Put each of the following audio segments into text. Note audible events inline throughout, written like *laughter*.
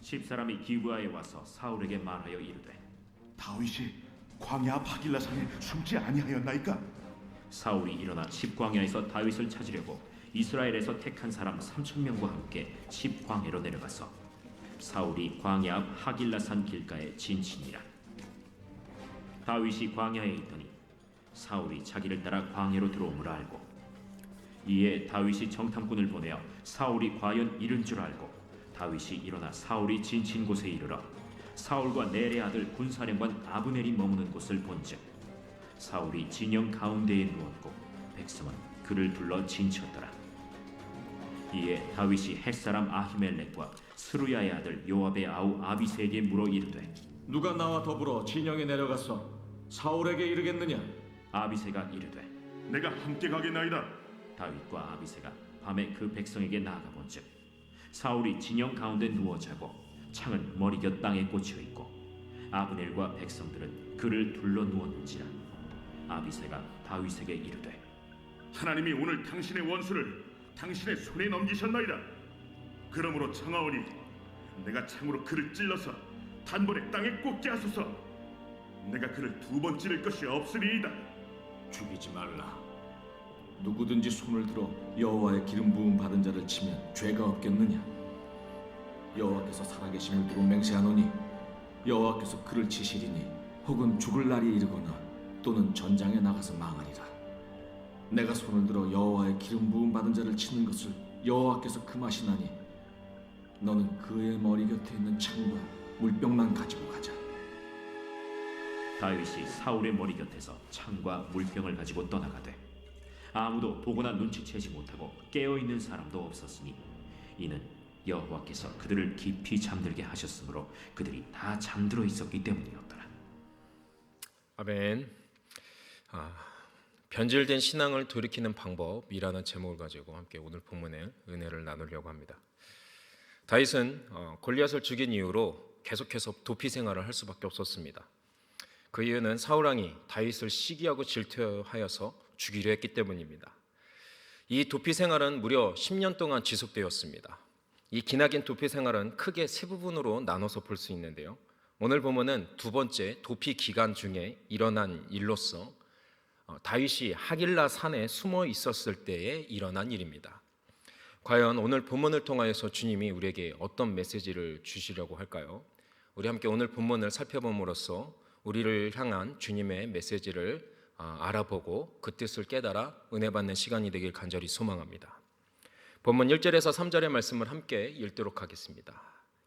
십 사람이 기브아에 와서 사울에게 말하여 이르되 다윗이 광야 앞 하길라산에 숨지 아니하였나이까? 사울이 일어나 십광야에서 다윗을 찾으려고 이스라엘에서 택한 사람 삼천 명과 함께 십광야로 내려가서 사울이 광야 앞 하길라산 길가에 진친이라 다윗이 광야에 있더니 사울이 자기를 따라 광야로 들어옴을 알고 이에 다윗이 정탐꾼을 보내어 사울이 과연 이른 줄 알고 다윗이 일어나 사울이 진친 곳에 이르러 사울과 내레 아들 군사령관 아브넬이 머무는 곳을 본즉 사울이 진영 가운데에 누웠고 백성은 그를 둘러 진쳤더라. 이에 다윗이 햇사람 아히멜렉과 스루야의 아들 요압의 아우 아비세에게 물어 이르되 누가 나와 더불어 진영에 내려가서 사울에게 이르겠느냐? 아비세가 이르되 내가 함께 가겠나이다. 다윗과 아비세가 밤에 그 백성에게 나아가 본즉 사울이 진영 가운데 누워 자고 창은 머리 곁 땅에 꽂혀 있고 아브넬과 백성들은 그를 둘러 누웠는지라 아비세가 다윗에게 이르되 하나님이 오늘 당신의 원수를 당신의 손에 넘기셨나이다. 그러므로 청하오니 내가 창으로 그를 찔러서 단번에 땅에 꽂게 하소서. 내가 그를 두 번 찌를 것이 없으리이다. 죽이지 말라. 누구든지 손을 들어 여호와의 기름 부음 받은 자를 치면 죄가 없겠느냐? 여호와께서 살아계심을 두고 맹세하노니 여호와께서 그를 치시리니 혹은 죽을 날이 이르거나 또는 전장에 나가서 망하리라. 내가 손을 들어 여호와의 기름 부음 받은 자를 치는 것을 여호와께서 금하시나니 너는 그의 머리 곁에 있는 창과 물병만 가지고 가자. 다윗이 사울의 머리 곁에서 창과 물병을 가지고 떠나가되 아무도 보거나 눈치채지 못하고 깨어 있는 사람도 없었으니 이는 여호와께서 그들을 깊이 잠들게 하셨으므로 그들이 다 잠들어 있었기 때문이었더라. 아멘. 아, 변질된 신앙을 돌이키는 방법이라는 제목을 가지고 함께 오늘 본문의 은혜를 나누려고 합니다. 다윗은 어, 골리앗을 죽인 이후로 계속해서 도피 생활을 할 수밖에 없었습니다. 그 이유는 사울 왕이 다윗을 시기하고 질투하여서 죽이려 했기 때문입니다. 이 도피 생활은 무려 10년 동안 지속되었습니다. 이 기나긴 도피 생활은 크게 세 부분으로 나눠서 볼 수 있는데요. 오늘 보면은 두 번째 도피 기간 중에 일어난 일로서 어, 다윗이 하길라 산에 숨어 있었을 때에 일어난 일입니다. 과연 오늘 본문을 통하여서 주님이 우리에게 어떤 메시지를 주시려고 할까요? 우리 함께 오늘 본문을 살펴봄으로써 우리를 향한 주님의 메시지를 아, 알아보고 그 뜻을 깨달아 은혜 받는 시간이 되길 간절히 소망합니다. 본문 1절에서 3절의 말씀을 함께 읽도록 하겠습니다.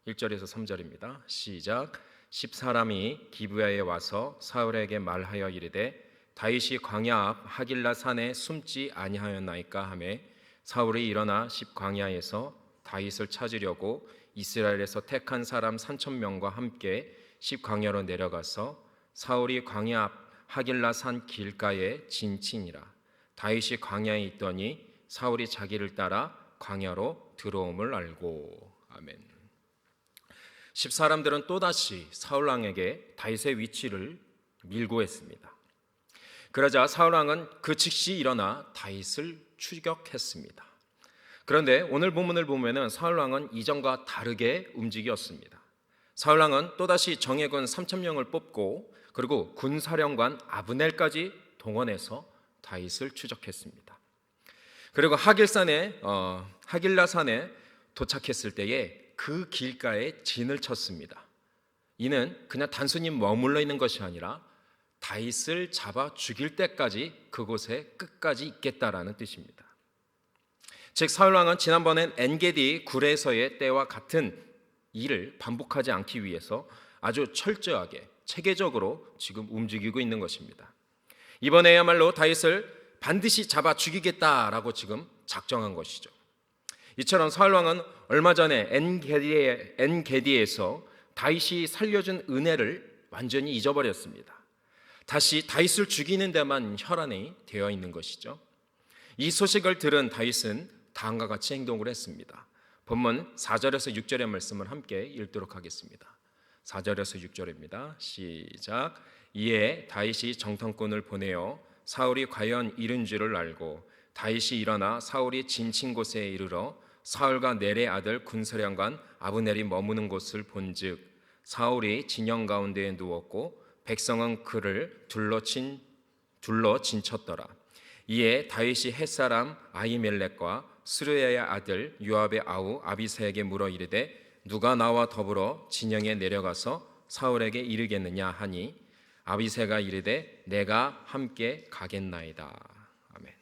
1절에서 3절입니다. 시작. 십 사람이 기브야에 와서 사울에게 말하여 이르되 다윗이 광야 앞 하길라 산에 숨지 아니하였나이까 하매 사울이 일어나 십 광야에서 다윗을 찾으려고 이스라엘에서 택한 사람 3천 명과 함께 십 광야로 내려가서 사울이 광야 앞 하길라 산 길가에 진친이라 다윗이 광야에 있더니 사울이 자기를 따라 광야로 들어옴을 알고 아멘. 십 사람들은 또다시 사울 왕에게 다윗의 위치를 밀고 했습니다. 그러자 사울 왕은 그 즉시 일어나 다윗을 추격했습니다. 그런데 오늘 본문을 보면은 사울 왕은 이전과 다르게 움직였습니다. 사울 왕은 또다시 정예군 3천 명을 뽑고 그리고 군사령관 아브넬까지 동원해서 다윗을 추적했습니다. 그리고 하길산에 어, 하길라산에 도착했을 때에 그 길가에 진을 쳤습니다. 이는 그냥 단순히 머물러 있는 것이 아니라 다윗을 잡아 죽일 때까지 그곳에 끝까지 있겠다라는 뜻입니다. 즉 사울 왕은 지난번엔 엔게디 굴에서의 때와 같은 일을 반복하지 않기 위해서 아주 철저하게 체계적으로 지금 움직이고 있는 것입니다. 이번에야말로 다윗을 반드시 잡아 죽이겠다라고 지금 작정한 것이죠. 이처럼 사울 왕은 얼마 전에 엔게디에, 엔게디에서 다윗이 살려준 은혜를 완전히 잊어버렸습니다. 다시 다윗을 죽이는 데만 혈안이 되어 있는 것이죠. 이 소식을 들은 다윗은 다음과 같이 행동을 했습니다. 본문 4절에서 6절의 말씀을 함께 읽도록 하겠습니다. 4절에서 6절입니다. 시작. 이에 다윗이 정탐꾼을 보내어 사울이 과연 이른 줄을 알고 다윗이 일어나 사울이 진친 곳에 이르러 사울과 넬의 아들 군사령관 아브넬이 머무는 곳을 본즉 사울이 진영 가운데에 누웠고 백성은 그를 둘러친 둘러 진쳤더라. 이에 다윗이 햇사람 아히멜렉과 스루야의 아들 요압의 아우 아비사에게 물어 이르되 누가 나와 더불어 진영에 내려가서 사울에게 이르겠느냐 하니 아비새가 이르되 내가 함께 가겠나이다. 아멘.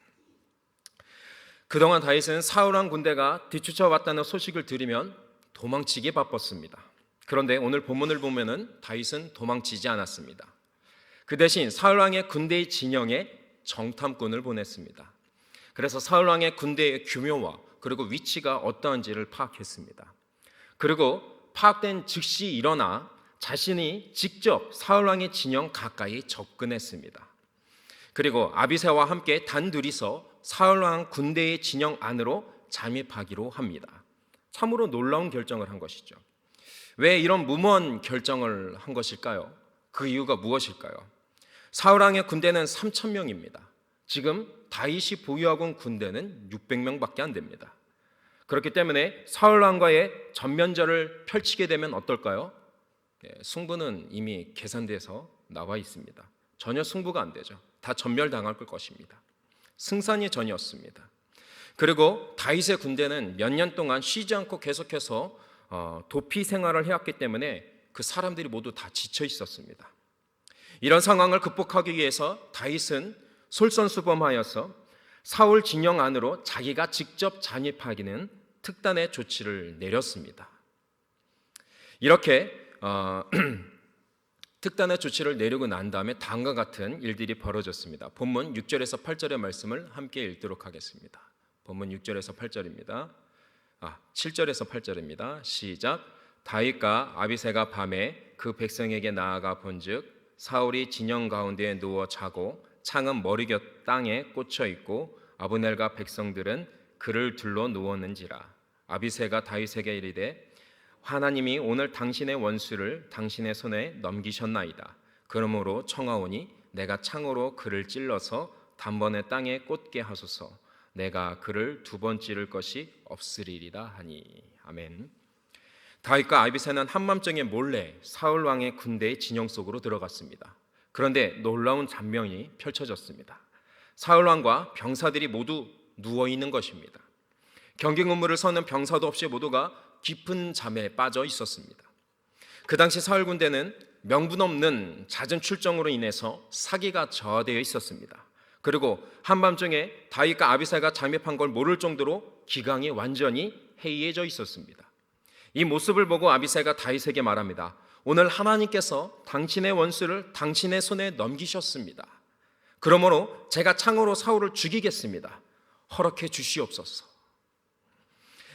그동안 다윗은 사울왕 군대가 뒤쫓아 왔다는 소식을 들으면 도망치기 바빴습니다. 그런데 오늘 본문을 보면은 다윗은 도망치지 않았습니다. 그 대신 사울 왕의 군대의 진영에 정탐꾼을 보냈습니다. 그래서 사울왕의 군대의 규모와 그리고 위치가 어떠한지를 파악했습니다. 그리고 파악된 즉시 일어나 자신이 직접 사울왕의 진영 가까이 접근했습니다. 그리고 아비새와 함께 단둘이서 사울왕 군대의 진영 안으로 잠입하기로 합니다. 참으로 놀라운 결정을 한 것이죠. 왜 이런 무모한 결정을 한 것일까요? 그 이유가 무엇일까요? 사울왕의 군대는 3천 명입니다. 지금 다윗이 보유하고 있는 군대는 600명밖에 안 됩니다. 그렇기 때문에 사울 왕과의 전면전을 펼치게 되면 어떨까요? 예, 승부는 이미 계산돼서 나와 있습니다. 전혀 승부가 안 되죠. 다 전멸당할 것입니다. 승산이 전혀 없습니다. 그리고 다윗의 군대는 몇 년 동안 쉬지 않고 계속해서 어, 도피 생활을 해왔기 때문에 그 사람들이 모두 다 지쳐 있었습니다. 이런 상황을 극복하기 위해서 다윗은 솔선수범하여서 사울 진영 안으로 자기가 직접 잔입하기는 특단의 조치를 내렸습니다. 이렇게 어, *clears throat* 특단의 조치를 내리고 난 다음에 다음과 같은 일들이 벌어졌습니다. 본문 6절에서 8절의 말씀을 함께 읽도록 하겠습니다. 본문 6절에서 8절입니다. 아, 7절에서 8절입니다. 시작. 다윗과 아비새가 밤에 그 백성에게 나아가 본즉 사울이 진영 가운데에 누워 자고 창은 머리곁 땅에 꽂혀 있고 아브넬과 백성들은 그를 둘러 누웠는지라 아비새가 다윗에게 이르되 하나님이 오늘 당신의 원수를 당신의 손에 넘기셨나이다. 그러므로 청하오니 내가 창으로 그를 찔러서 단번에 땅에 꽂게 하소서. 내가 그를 두 번 찌를 것이 없으리리라 하니. 아멘. 다윗과 아비새는 한밤중에 몰래 사울 왕의 군대의 진영 속으로 들어갔습니다. 그런데 놀라운 장면이 펼쳐졌습니다. 사울 왕과 병사들이 모두 누워 있는 것입니다. 경계 근무를 서는 병사도 없이 모두가 깊은 잠에 빠져 있었습니다. 그 당시 사울 군대는 명분 없는 잦은 출정으로 인해서 사기가 저하되어 있었습니다. 그리고 한밤중에 다윗과 아비사가 잠입한 걸 모를 정도로 기강이 완전히 해이해져 있었습니다. 이 모습을 보고 아비사가 다윗에게 말합니다. 오늘 하나님께서 당신의 원수를 당신의 손에 넘기셨습니다. 그러므로 제가 창으로 사울을 죽이겠습니다. 허락해 주시옵소서.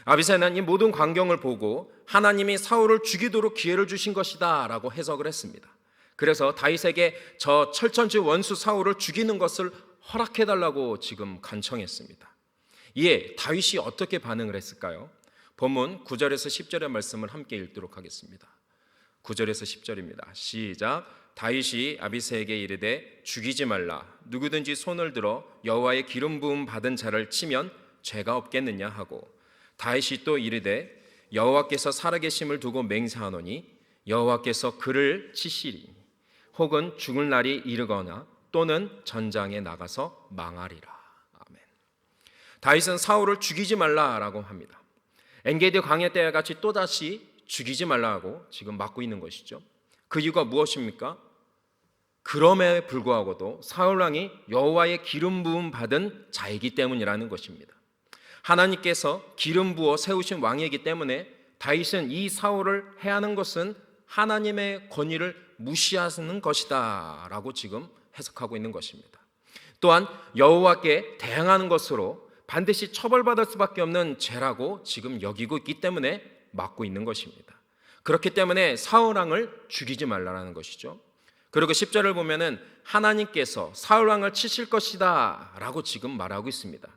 아비새는 이 모든 광경을 보고 하나님이 사울을 죽이도록 기회를 주신 것이다라고 해석을 했습니다. 그래서 다윗에게 저 철천지 원수 사울을 죽이는 것을 허락해 달라고 지금 간청했습니다. 이에 다윗이 어떻게 반응을 했을까요? 본문 9절에서 10절의 말씀을 함께 읽도록 하겠습니다. 9절에서 10절입니다. 시작. 다윗이 아비새에게 이르되 죽이지 말라. 누구든지 손을 들어 여호와의 기름 부음 받은 자를 치면 죄가 없겠느냐 하고 다윗이 또 이르되 여호와께서 살아계심을 두고 맹세하노니 여호와께서 그를 치시리 혹은 죽을 날이 이르거나 또는 전장에 나가서 망하리라. 아멘. 다윗은 사울을 죽이지 말라라고 합니다. 엔게디 광야 때와 같이 또다시 죽이지 말라고 지금 막고 있는 것이죠. 그 이유가 무엇입니까? 그럼에 불구하고도 사울 왕이 여호와의 기름 부음 받은 자이기 때문이라는 것입니다. 하나님께서 기름 부어 세우신 왕이기 때문에 다윗은 이 사울을 해하는 것은 하나님의 권위를 무시하는 것이다라고 지금 해석하고 있는 것입니다. 또한 여호와께 대항하는 것으로 반드시 처벌받을 수밖에 없는 죄라고 지금 여기고 있기 때문에 막고 있는 것입니다. 그렇기 때문에 사울 왕을 죽이지 말라는 것이죠. 그리고 10절을 보면은 하나님께서 사울 왕을 치실 것이다 라고 지금 말하고 있습니다.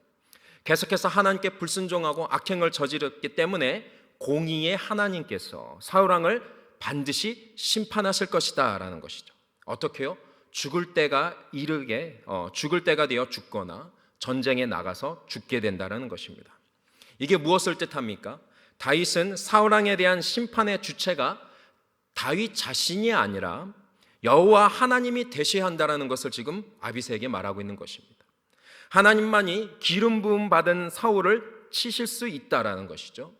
계속해서 하나님께 불순종하고 악행을 저질렀기 때문에 공의의 하나님께서 사울 왕을 반드시 심판하실 것이다 라는 것이죠. 어떻게요? 죽을 때가 이르게 어, 죽을 때가 되어 죽거나 전쟁에 나가서 죽게 된다라는 것입니다. 이게 무엇을 뜻합니까? 다윗은 사울왕에 대한 심판의 주체가 다윗 자신이 아니라 여호와 하나님이 대시한다라는 것을 지금 아비세에게 말하고 있는 것입니다. 하나님만이 기름 부음 받은 사울을 치실 수 있다라는 것이죠.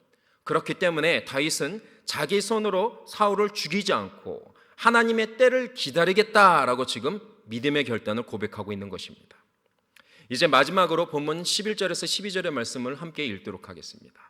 그렇기 때문에 다윗은 자기 손으로 사울을 죽이지 않고 하나님의 때를 기다리겠다라고 지금 믿음의 결단을 고백하고 있는 것입니다. 이제 마지막으로 본문 11절에서 12절의 말씀을 함께 읽도록 하겠습니다.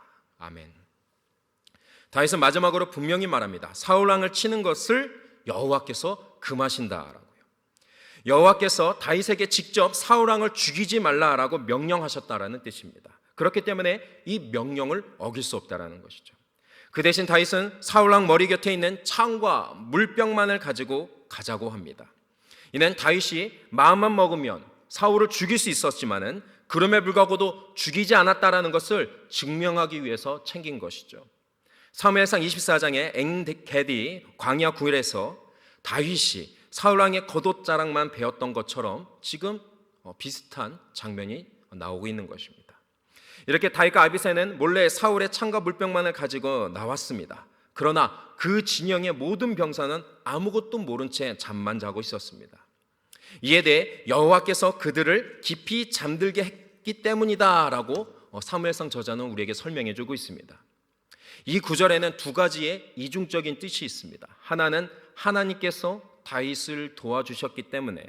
아멘. 다윗은 마지막으로 분명히 말합니다. 사울 왕을 치는 것을 여호와께서 금하신다라고요. 여호와께서 다윗에게 직접 사울 왕을 죽이지 말라라고 명령하셨다라는 뜻입니다. 그렇기 때문에 이 명령을 어길 수 없다라는 것이죠. 그 대신 다윗은 사울 왕 머리 곁에 있는 창과 물병만을 가지고 가자고 합니다. 이는 다윗이 마음만 먹으면 사울을 죽일 수 있었지만은 그럼에 불구하고도 죽이지 않았다라는 것을 증명하기 위해서 챙긴 것이죠. 사무엘상 24장의 엥게디 광야 구일에서 다윗이 사울 왕의 겉옷 자랑만 배웠던 것처럼 지금 어, 비슷한 장면이 나오고 있는 것입니다. 이렇게 다윗과 아비새는 몰래 사울의 창과 물병만을 가지고 나왔습니다. 그러나 그 진영의 모든 병사는 아무것도 모른 채 잠만 자고 있었습니다. 이에 대해 여호와께서 그들을 깊이 잠들게 했기 때문이다라고 어, 사무엘상 저자는 우리에게 설명해 주고 있습니다. 이 구절에는 두 가지의 이중적인 뜻이 있습니다. 하나는 하나님께서 다윗을 도와주셨기 때문에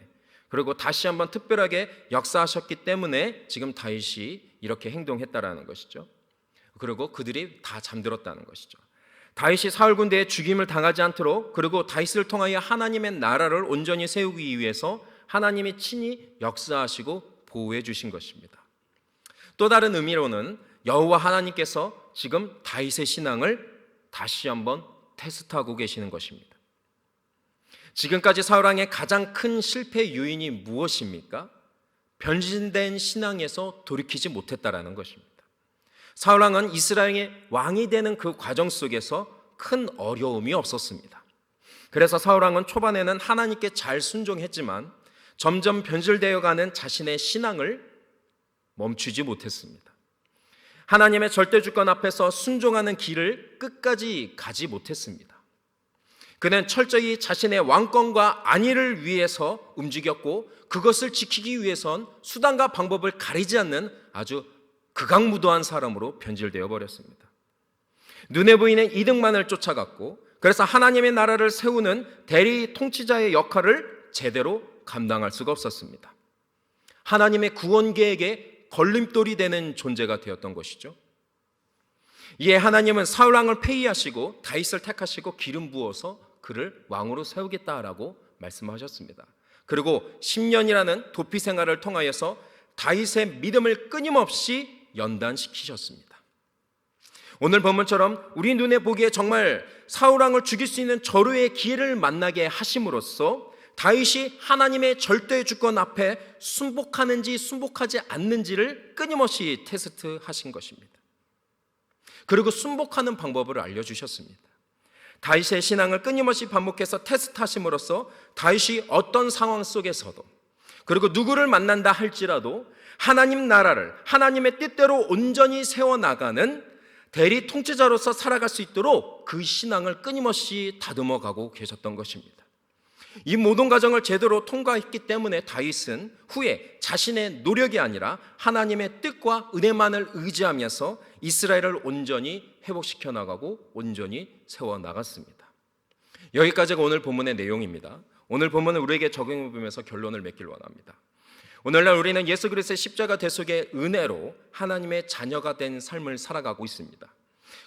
그리고 다시 한번 특별하게 역사하셨기 때문에 지금 다윗이 이렇게 행동했다라는 것이죠. 그리고 그들이 다 잠들었다는 것이죠. 다윗이 사울 군대에 죽임을 당하지 않도록 그리고 다윗을 통하여 하나님의 나라를 온전히 세우기 위해서 하나님이 친히 역사하시고 보호해 주신 것입니다. 또 다른 의미로는 여호와 하나님께서 지금 다윗의 신앙을 다시 한번 테스트하고 계시는 것입니다. 지금까지 사울 왕의 가장 큰 실패 요인이 무엇입니까? 변진된 신앙에서 돌이키지 못했다라는 것입니다. 사울 왕은 이스라엘의 왕이 되는 그 과정 속에서 큰 어려움이 없었습니다. 그래서 사울 왕은 초반에는 하나님께 잘 순종했지만 점점 변질되어 가는 자신의 신앙을 멈추지 못했습니다. 하나님의 절대 주권 앞에서 순종하는 길을 끝까지 가지 못했습니다. 그는 철저히 자신의 왕권과 안위를 위해서 움직였고 그것을 지키기 위해선 수단과 방법을 가리지 않는 아주 극악무도한 사람으로 변질되어 버렸습니다. 눈에 보이는 이득만을 쫓아갔고 그래서 하나님의 나라를 세우는 대리 통치자의 역할을 제대로 감당할 수가 없었습니다. 하나님의 구원 계획에 걸림돌이 되는 존재가 되었던 것이죠. 이에 하나님은 사울 왕을 폐위하시고 다윗을 택하시고 기름 부어서 그를 왕으로 세우겠다라고 말씀하셨습니다. 그리고 10년이라는 도피 생활을 통하여서 다윗의 믿음을 끊임없이 연단시키셨습니다. 오늘 본문처럼 우리 눈에 보기에 정말 사울 왕을 죽일 수 있는 절호의 기회를 만나게 하심으로써 다윗이 하나님의 절대 주권 앞에 순복하는지 순복하지 않는지를 끊임없이 테스트하신 것입니다. 그리고 순복하는 방법을 알려주셨습니다. 다윗의 신앙을 끊임없이 반복해서 테스트하심으로써 다윗이 어떤 상황 속에서도 그리고 누구를 만난다 할지라도 하나님 나라를 하나님의 뜻대로 온전히 세워 나가는 대리 통치자로서 살아갈 수 있도록 그 신앙을 끊임없이 다듬어 가고 계셨던 것입니다. 이 모든 과정을 제대로 통과했기 때문에 다윗은 후에 자신의 노력이 아니라 하나님의 뜻과 은혜만을 의지하면서 이스라엘을 온전히 회복시켜 나가고 온전히 세워 나갔습니다. 여기까지가 오늘 본문의 내용입니다. 오늘 본문은 우리에게 적용해 보면서 결론을 맺길 원합니다. 오늘날 우리는 예수 그리스도의 십자가 대속의 은혜로 하나님의 자녀가 된 삶을 살아가고 있습니다.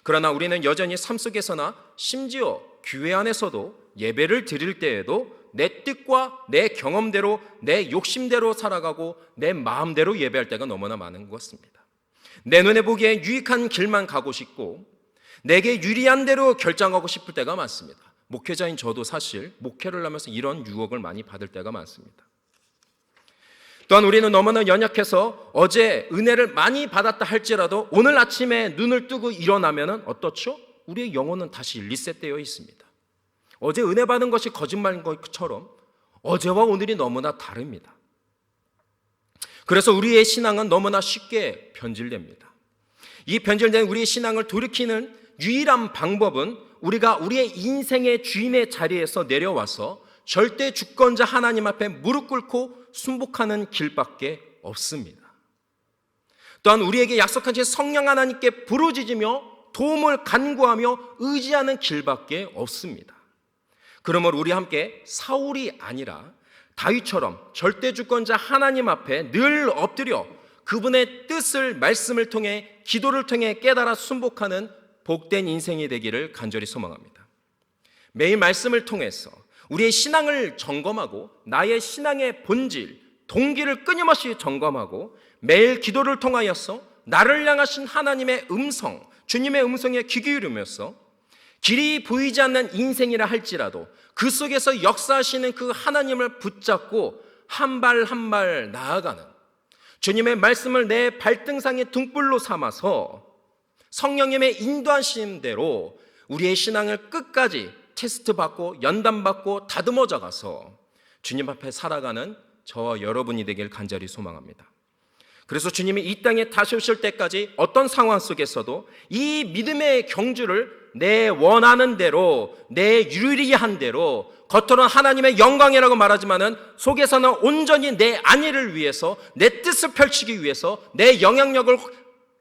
그러나 우리는 여전히 삶 속에서나 심지어 교회 안에서도 예배를 드릴 때에도 내 뜻과 내 경험대로 내 욕심대로 살아가고 내 마음대로 예배할 때가 너무나 많은 것 같습니다. 내 눈에 보기에 유익한 길만 가고 싶고 내게 유리한 대로 결정하고 싶을 때가 많습니다. 목회자인 저도 사실 목회를 하면서 이런 유혹을 많이 받을 때가 많습니다. 또한 우리는 너무나 연약해서 어제 은혜를 많이 받았다 할지라도 오늘 아침에 눈을 뜨고 일어나면은 어떻죠? 우리의 영혼은 다시 리셋되어 있습니다. 어제 은혜 받은 것이 거짓말인 것처럼 어제와 오늘이 너무나 다릅니다. 그래서 우리의 신앙은 너무나 쉽게 변질됩니다. 이 변질된 우리의 신앙을 돌이키는 유일한 방법은 우리가 우리의 인생의 주인의 자리에서 내려와서 절대 주권자 하나님 앞에 무릎 꿇고 순복하는 길밖에 없습니다. 또한 우리에게 약속하신 성령 하나님께 부르짖으며 도움을 간구하며 의지하는 길밖에 없습니다. 그러므로 우리 함께 사울이 아니라 다윗처럼 절대 주권자 하나님 앞에 늘 엎드려 그분의 뜻을 말씀을 통해 기도를 통해 깨달아 순복하는 복된 인생이 되기를 간절히 소망합니다. 매일 말씀을 통해서 우리의 신앙을 점검하고 나의 신앙의 본질, 동기를 끊임없이 점검하고 매일 기도를 통하여서 나를 향하신 하나님의 음성, 주님의 음성에 귀 기울이면서 길이 보이지 않는 인생이라 할지라도 그 속에서 역사하시는 그 하나님을 붙잡고 한 발 한 발 나아가는 주님의 말씀을 내 발등상의 등불로 삼아서 성령님의 인도하심 대로 우리의 신앙을 끝까지 테스트 받고 연단 받고 다듬어져 가서 주님 앞에 살아가는 저와 여러분이 되길 간절히 소망합니다. 그래서 주님이 이 땅에 다시 오실 때까지 어떤 상황 속에서도 이 믿음의 경주를 내 원하는 대로 내 유리한 대로 겉으로는 하나님의 영광이라고 말하지만은 속에서는 온전히 내 안위를 위해서 내 뜻을 펼치기 위해서 내 영향력을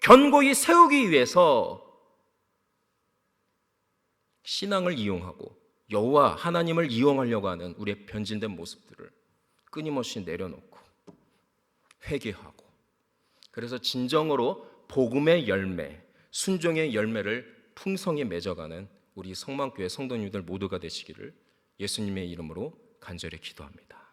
견고히 세우기 위해서 신앙을 이용하고 여호와 하나님을 이용하려고 하는 우리의 변진된 모습들을 끊임없이 내려놓고 회개하고 그래서 진정으로 복음의 열매, 순종의 열매를 풍성히 맺어가는 우리 성만교회 성도님들 모두가 되시기를 예수님의 이름으로 간절히 기도합니다.